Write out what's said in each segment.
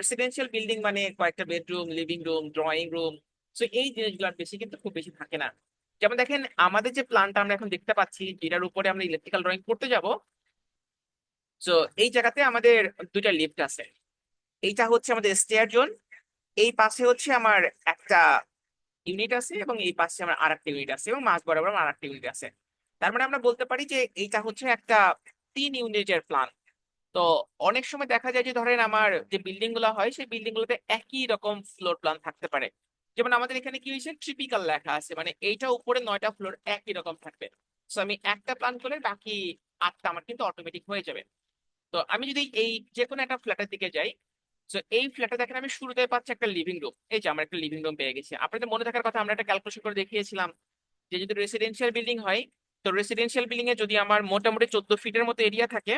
Residential building মানে কয়েকটা bedroom living room drawing room so এই জিনিসগুলো আর বেশি কিন্তু খুব বেশি থাকে না। যেমন দেখেন, আমাদের যে প্ল্যানটা আমরা এখন দেখতে পাচ্ছি, যেটার উপরে আমরা ইলেকট্রিক্যাল ড্রয়িং করতে যাব সো এই জায়গাতে আমাদের দুইটা লিফট আছে। এইটা হচ্ছে আমাদের স্টেয়ার জোন এই পাশে হচ্ছে আমার একটা ইউনিট আছে এবং এই পাশে আমার আর একটা ইউনিট আছে এবং মাঝ বরাবর আমার আর একটা ইউনিট আছে। তার মানে আমরা বলতে পারি যে এইটা হচ্ছে একটা তিন ইউনিটের প্ল্যান তো অনেক সময় দেখা যায় যে ধরেন আমার যে বিল্ডিংগুলো হয়, সেই বিল্ডিং গুলোতে একই রকম ফ্লোর প্ল্যান থাকতে পারে। যেমন আমাদের এখানে কি হয়েছে? ট্রিপিক্যাল লেখা আছে মানে এইটা উপরে নয়টা ফ্লোর একই রকম থাকবে। সো আমি একটা প্ল্যান করলে বাকি আটটা আমার কিন্তু অটোমেটিক হয়ে যাবে। তো আমি যদি এই যে কোনো একটা ফ্ল্যাটের দিকে যাই তো এই ফ্ল্যাটে দেখেন আমি শুরুতে পাচ্ছি একটা লিভিং রুম এই যে আমরা একটা লিভিং রুম পেয়ে গেছি। আপনাদের মনে থাকার কথা আমরা একটা ক্যালকুলেশন করে দেখিয়েছিলাম যে যদি রেসিডেন্সিয়াল বিল্ডিং হয়, তো রেসিডেন্সিয়াল বিল্ডিং এ যদি আমার মোটামুটি চোদ্দ ফিটের মতো এরিয়া থাকে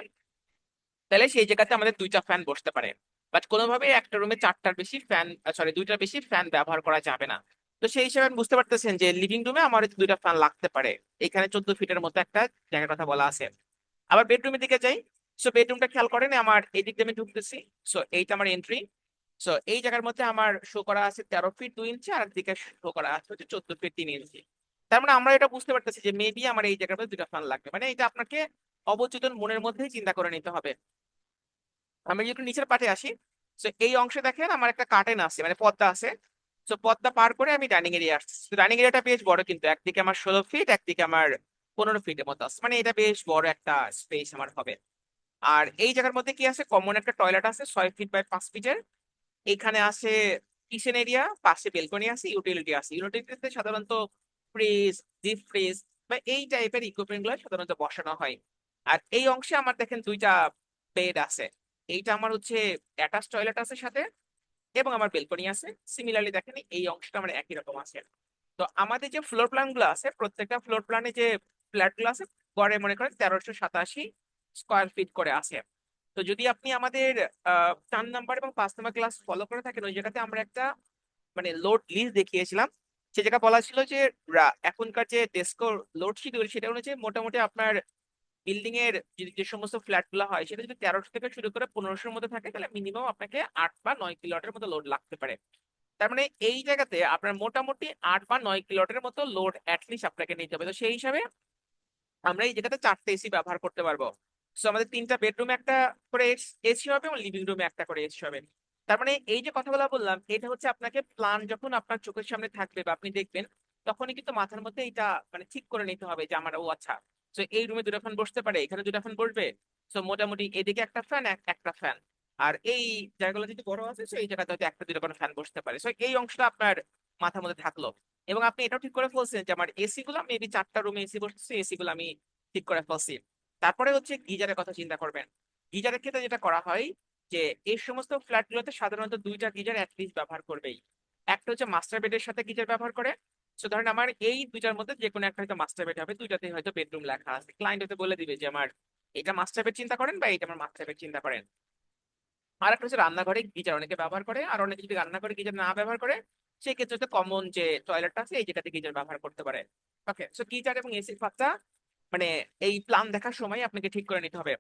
তাহলে সেই জায়গাতে আমাদের দুইটা ফ্যান বসতে পারে। বাট কোনোভাবে একটা রুমে চারটার বেশি ফ্যান সরি দুইটার বেশি ফ্যান ব্যবহার করা যাবে না। তো সেই হিসাবে আপনি বুঝতে পারতেছেন যে লিভিং রুমে আমার দুইটা ফ্যান লাগতে পারে। এখানে চোদ্দ ফিটের মতো একটা জায়গার কথা বলা আছে। আবার বেডরুমের দিকে যাই। সো বেডরুমটা খেয়াল করেন, আমার এই দিক আমি ঢুকতেছি। সো এইটা আমার এন্ট্রি সো এই জায়গার মধ্যে আমার শো করা আছে তেরো ফিট দুই ইঞ্চি আর দিকে শো করা আছে হচ্ছে চোদ্দ ফিট তিন ইঞ্চি তার মানে আমরা এটা বুঝতে পারতেছি যে মেবি আমার এই জায়গার মধ্যে দুটা ফ্যান লাগবে। মানে এটা আপনাকে অবচেতন মনের মধ্যেই চিন্তা করে নিতে হবে। আমি যদি একটু নিচের পাটে আসি তো এই অংশে দেখেন আমার একটা কার্টেন আছে মানে পর্দা আছে। তো পর্দা পার করে আমি ডাইনিং এরিয়া আসছি ডাইনিং এরিয়াটা বেশ বড় কিন্তু, একদিকে আমার ষোলো ফিট একদিকে আমার পনেরো ফিটের মতো আছে। মানে এটা বেশ বড় একটা স্পেস আমার হবে। আর এই জায়গার মধ্যে কি আছে? কমন একটা টয়লেট আছে, ছয় ফিট বাই পাঁচ ফিটের এখানে আছে কিচেন এরিয়া পাশে বেলকনি আছে ইউটিলিটি আছে। ইউটিলিটিতে সাধারণত ফ্রিজ ডিপ ফ্রিজ বা এই টাইপের ইকুইপমেন্টগুলো সাধারণত বসানো হয়। আর এই অংশে আমার দেখেন দুইটা বেড আছে। এইটা আমার হচ্ছে অ্যাটাচ টয়লেট আছে সাথে এবং আমার বেলকনি আছে। সিমিলারলি দেখেন এই অংশটা আমার একই রকম আছে। তো আমাদের যে ফ্লোর প্ল্যানগুলো আছে, প্রত্যেকটা ফ্লোর প্ল্যানে যে ফ্ল্যাটগুলো আছে, গড়ে মনে করেন তেরোশো সাতাশি স্কোয়ার ফিট করে আছে। তো যদি আপনি আমাদের চার নাম্বার এবং পাঁচ নাম্বার ক্লাস ফলো করে থাকেন, ওই জায়গাতে আমরা একটা মানে লোড লিস্ট দেখিয়েছিলাম। সে জায়গা বলা ছিল যে এখনকার যে ডেস্কো লোড শিডিউল সেটা অনুযায়ী মোটামুটি আপনার বিল্ডিং এর যে সমস্ত ফ্ল্যাটগুলো হয়, সেটা যদি তেরোশো থেকে শুরু করে পনেরোশোর মধ্যে থাকে, তাহলে মিনিমাম আপনাকে আট বা নয় কিলোয়াটের মতো লোড লাগতে পারে। তার মানে এই জায়গাতে আপনার মোটামুটি আট বা নয় কিলোয়াটের মতো লোড অ্যাটলিস্ট আপনাকে নিতে হবে। তো সেই হিসাবে আমরা এই জায়গাতে চারটে এসি ব্যবহার করতে পারব। সো আমাদের তিনটা বেডরুমে একটা করে এসি হবে এবং লিভিং রুমে একটা করে এসি হবে। তার মানে এই যে কথাগুলো বললাম, এটা হচ্ছে আপনাকে প্ল্যান যখন আপনার চোখের সামনে থাকবে বা আপনি দেখবেন, তখনই কিন্তু মাথার মধ্যে এটা মানে ঠিক করে নিতে হবে যে আমার, ও আচ্ছা তো এই রুমে দুটা ফ্যান বসতে পারে, এখানে দুটা ফ্যান বসবে। তো মোটামুটি এদিকে একটা ফ্যান একটা ফ্যান আর এই জায়গাগুলো যদি বড় আছে তো এই জায়গাতে হয়তো একটা, দুটো কোনো ফ্যান বসতে পারে। সো এই অংশটা আপনার মাথার মধ্যে থাকল। এবং আপনি এটাও ঠিক করে ফেলছেন যে, আমার এসি গুলো মেবি চারটা রুমে এসি বসছে এসি গুলো আমি ঠিক করে ফেলছি। তারপরে হচ্ছে গিজারের কথা চিন্তা করবেন। গিজারের ক্ষেত্রে যেটা করা হয় যে, এই সমস্ত ফ্ল্যাট গুলোতে সাধারণত দুইটা গিজার অ্যাটলিস্ট ব্যবহার করবেই। একটা হচ্ছে মাস্টার বেডের সাথে গিজার ব্যবহার করে সো ধরেন আমার এই দুইটার মধ্যে যে কোনো একটা হয়তো মাস্টার বেড হবে, দুইটাতে হয়তো বেডরুম লেখা আছে। ক্লায়েন্ট হয়তো বলে দিবে যে, আমার এটা মাস্টার বেড চিন্তা করেন বা এটা আমার মাস্টার বেড চিন্তা করেন। আর একটা হচ্ছে রান্নাঘরে গিজার, অনেকে ব্যবহার করে, আর অনেকে যদি রান্নাঘরে গিজার না ব্যবহার করে হচ্ছে কমন যে টয়লেটটা আছে, এই জায়গাতে গিজার ব্যবহার করতে পারে। ওকে সো গিজার এবং এসির পাত্তা মানে এই প্ল্যান দেখার সময় আপনাকে ঠিক করে নিতে হবে।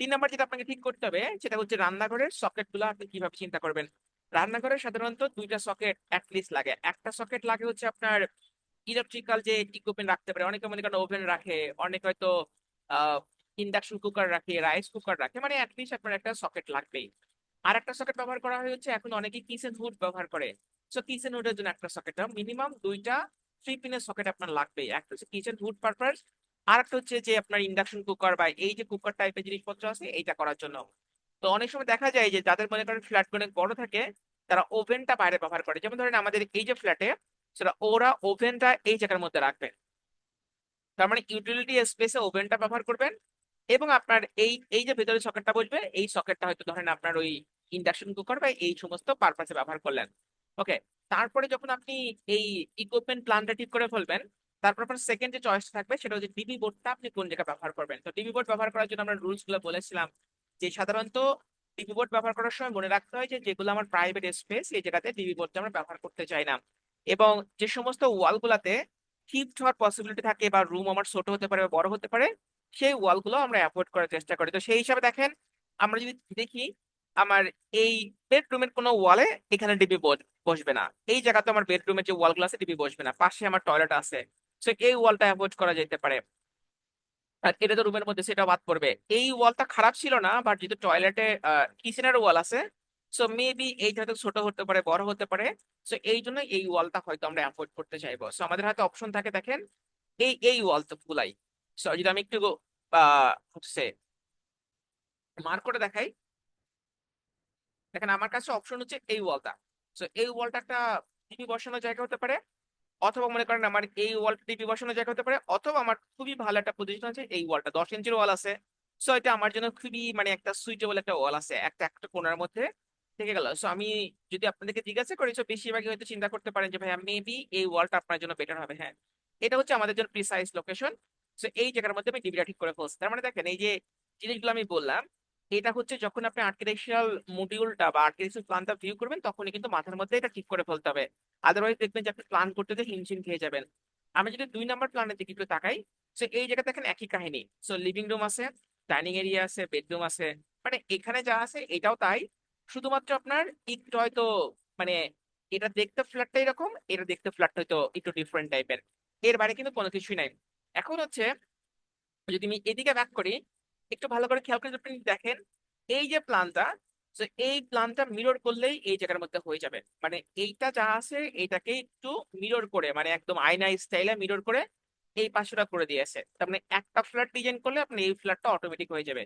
তিন নাম্বার যেটা আপনাকে ঠিক করতে হবে, সেটা হচ্ছে রান্নাঘরের সকেটগুলো আপনি কীভাবে চিন্তা করবেন? রান্নাঘরে সাধারণত দুইটা সকেট অ্যাটলিস্ট লাগে। একটা সকেট লাগে হচ্ছে আপনার ইলেকট্রিক্যাল যে ইকুইপমেন্ট রাখতে পারে। অনেকে মনে করেন ওভেন রাখে, অনেক হয়তো ইন্ডাকশন কুকার রাখে রাইস কুকার রাখে মানে অ্যাটলিস্ট আপনার একটা সকেট লাগবেই। আর একটা সকেট ব্যবহার করা হয় হচ্ছে এখন অনেকে কিচেন হুড ব্যবহার করে। সো কিচেন হুডের জন্য একটা সকেট মিনিমাম দুইটা থ্রি পিনের সকেট আপনার লাগবেই। একটা হচ্ছে কিচেন হুড পারপাস আর একটা হচ্ছে যে আপনার ইন্ডাকশন কুকার বা এই যে কুকার টাইপের জিনিসপত্র আছে, এইটা করার জন্য। তো অনেক সময় দেখা যায় যে যাদের মনে করেন ফ্ল্যাট অনেক বড় থাকে, তারা ওভেনটা বাইরে ব্যবহার করে। যেমন ধরেন আমাদের এই যে ফ্ল্যাটে সেটা ওরা ওভেনটা এই জায়গার মধ্যে রাখবে। তার মানে ইউটিলিটি স্পেসে ওভেনটা ব্যবহার করবেন এবং আপনার এই এই যে ভেতরে সকেটটা বসবে, এই সকেটটা হয়তো ধরেন আপনার ওই ইন্ডাকশন কুকার বা এই সমস্ত পারপাসে ব্যবহার করলেন। ওকে তারপরে যখন আপনি এই ইকুইপমেন্ট প্ল্যানটা ঠিক করে ফেলবেন, তারপর আপনার সেকেন্ড যে চয়েস থাকবে, সেটা হচ্ছে ডিবি বোর্ডটা আপনি কোন জায়গায় ব্যবহার করবেন? তো ডিবি বোর্ড ব্যবহার করার জন্য আমরা রুলসগুলো বলেছিলাম যে সাধারণত ডিবি বোর্ড ব্যবহার করার সময় মনে রাখতে হয় যেগুলো আমার প্রাইভেট স্পেস এই জায়গাতে ডিবি বোর্ডটা আমরা ব্যবহার করতে চাই না। এবং যে সমস্ত ওয়াল গুলাতে শিফট হওয়ার পসিবিলিটি থাকে বা রুম আমার ছোট হতে পারে বা বড় হতে পারে, সেই ওয়ালগুলো আমরা অ্যাভয়েড করার চেষ্টা করি। তো সেই হিসাবে দেখেন, আমরা যদি দেখি, আমার এই বেডরুমের কোনো ওয়ালে এখানে ডিবি বসবে না। এই জায়গাতে আমার বেডরুমের যে ওয়ালগুলো আছে ডিবি বসবে না। পাশে আমার টয়লেট আছে। সো এই ওয়ালটা অ্যাভয়েড করা যেতে পারে। এটা তো রুমের মধ্যে সেটা বাদ পড়বে। এই ওয়ালটা খারাপ ছিল না বাট যেহেতু টয়লেটে কিচেনের ওয়াল আছে সো মেবি এইটা হয়তো ছোট হতে পারে, বড় হতে পারে সো এই জন্য এই ওয়ালটা হয়তো আমরা অ্যাভয়েড করতে চাইব। সো আমাদের হাতে অপশন থাকে, দেখেন, এই এই ওয়াল তো ফুলাই। সো যদি আমি একটু হচ্ছে মার্ক করে দেখাই। দেখেন, আমার কাছে অপশন হচ্ছে এই ওয়ালটা। সো এই ওয়ালটা একটা টিভি বসানোর জায়গা হতে পারে। অথবা মনে করেন আমার এই ওয়ালটা টিভি বসানোর জায়গা হতে পারে, অথবা আমার খুবই ভালো একটা পজিশন আছে এই ওয়ালটা দশ ইঞ্চির ওয়াল আছে। সো এটা আমার জন্য খুবই মানে একটা সুইটেবল একটা ওয়াল আছে, একটা একটা কোণার মধ্যে থেকে গেল। সো আমি যদি আপনাদেরকে জিজ্ঞাসা করি সো বেশিরভাগই হয়তো চিন্তা করতে পারেন যে, ভাইয়া মেবি এই ওয়ালটা আপনার জন্য বেটার হবে। হ্যাঁ এটা হচ্ছে আমাদের জন্য প্রিসাইজ লোকেশন সো এই জায়গার মধ্যে আমি টিভিটা ঠিক করে ফেলছি তার মানে দেখেন, এই যে জিনিসগুলো আমি বললাম এটা হচ্ছে যখন আপনি আর্কিটেকচারাল মডিউলটা বা আর্কিটেকচারাল প্ল্যানটা ভিউ করবেন, তখনই কিন্তু মাথার মধ্যে এটা ঠিক করে ফেলতে হবে। আদারওয়াইজ দেখবেন যে আপনি প্ল্যান করতে গিয়ে হিমশিম খেয়ে যাবেন। আমি যদি দুই নাম্বার প্ল্যানের দিকে একটু তাকাই সো এই জায়গা দেখেন একই কাহিনী। সো লিভিং রুম আছে ডাইনিং এরিয়া আছে বেডরুম আছে। মানে এখানে যা আছে এটাও তাই। শুধুমাত্র আপনার একটু হয়তো মানে এটা দেখতে ফ্ল্যাটটা এরকম, এটা দেখতে ফ্ল্যাটটা হয়তো একটু ডিফারেন্ট টাইপের এর বাইরে কিন্তু কোনো কিছুই নাই। এখন হচ্ছে যদি আমি এদিকে ব্যাক করি একটু ভালো করে খেয়াল করে আপনি দেখেন, এই যে প্ল্যানটা তো এই প্ল্যানটা মিরর করলেই এই জায়গার মধ্যে হয়ে যাবে। মানে এইটা যা আছে, এইটাকে একটু মিরর করে মানে একদম আয়না স্টাইলে মিরর করে এই পাশটা করে দিয়েছে। তার মানে একটা ফ্ল্যাট ডিজাইন করলে আপনি এই ফ্ল্যাটটা অটোমেটিক হয়ে যাবে।